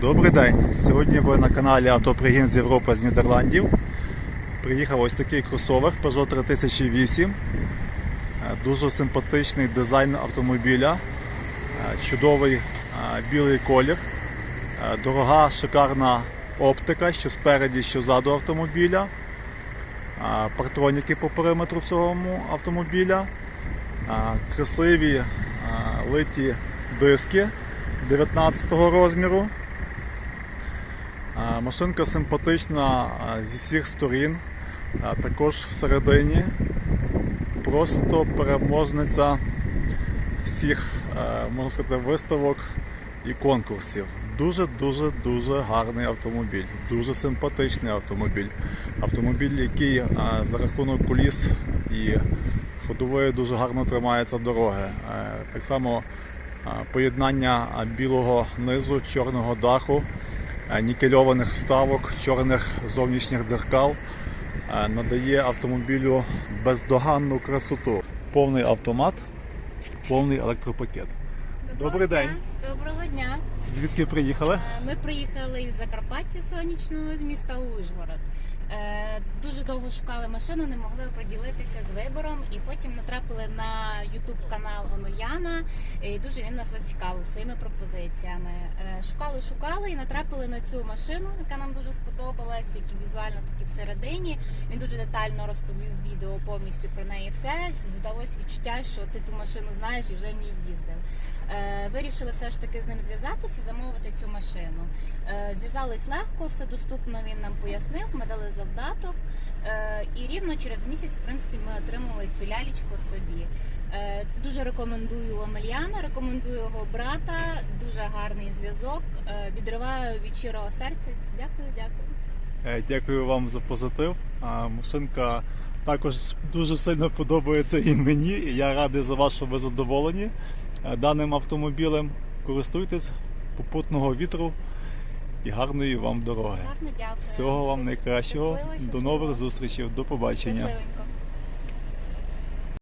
Добрий день. Сьогодні ви на каналі Автопригін з Європи з Нідерландів. Приїхав ось такий кросовер Peugeot 3008. Е, Дуже симпатичний дизайн автомобіля. Е, Чудовий е, білий колір. Дорога, шикарна оптика, що спереді, що ззаду автомобіля. Партроніки по периметру всього автомобіля. Красиві литі диски 19 розміру. Машинка симпатична зі всіх сторін, також всередині. Просто переможниця всіх, е, можна сказати, виставок і конкурсів. Дуже-дуже дуже гарний автомобіль, дуже симпатичний автомобіль. Автомобіль, який за рахунок куліс і ходової дуже гарно тримається дороги. Е, Так само поєднання білого низу, чорного даху, нікельованих вставок, чорних зовнішніх дзеркал е, надає автомобілю бездоганну красоту. Повний автомат, повний електропакет. Добрий день. Доброго дня. Звідки приїхали? Е, Ми приїхали із Закарпаття сонячного з міста Ужгород. Е, Дуже довго шукали машину, не могли оприділитися з вибором, і потім натрапили на YouTube канал Омельяна. І дуже він нас зацікавив своїми пропозиціями. Е, Шукали, шукали і натрапили на цю машину, яка нам дуже сподобалась, як і візуально, так і всередині. Він дуже детально розповів відео повністю про неї все. Здалось відчуття, що ти ту машину знаєш і вже в ній їздив. Е, Вирішили все ж таки з ним зв'язатися, замовити цю машину. Зв'язались легко, все доступно. Він нам пояснив. Ми дали завдаток, Е, і рівно через місяць, в принципі, ми отримали цю лялечку собі. Е, Дуже рекомендую Омельяна, рекомендую його брата. Дуже гарний зв'язок. Е, Відриваю від щирого серця. Дякую, дякую. Дякую вам за позитив. Машинка також дуже сильно подобається і мені. Я радий за вас, що ви задоволені даним автомобілем. Користуйтесь попутного вітру і гарної вам дороги. Всього вам найкращого. До нових зустрічей. До побачення.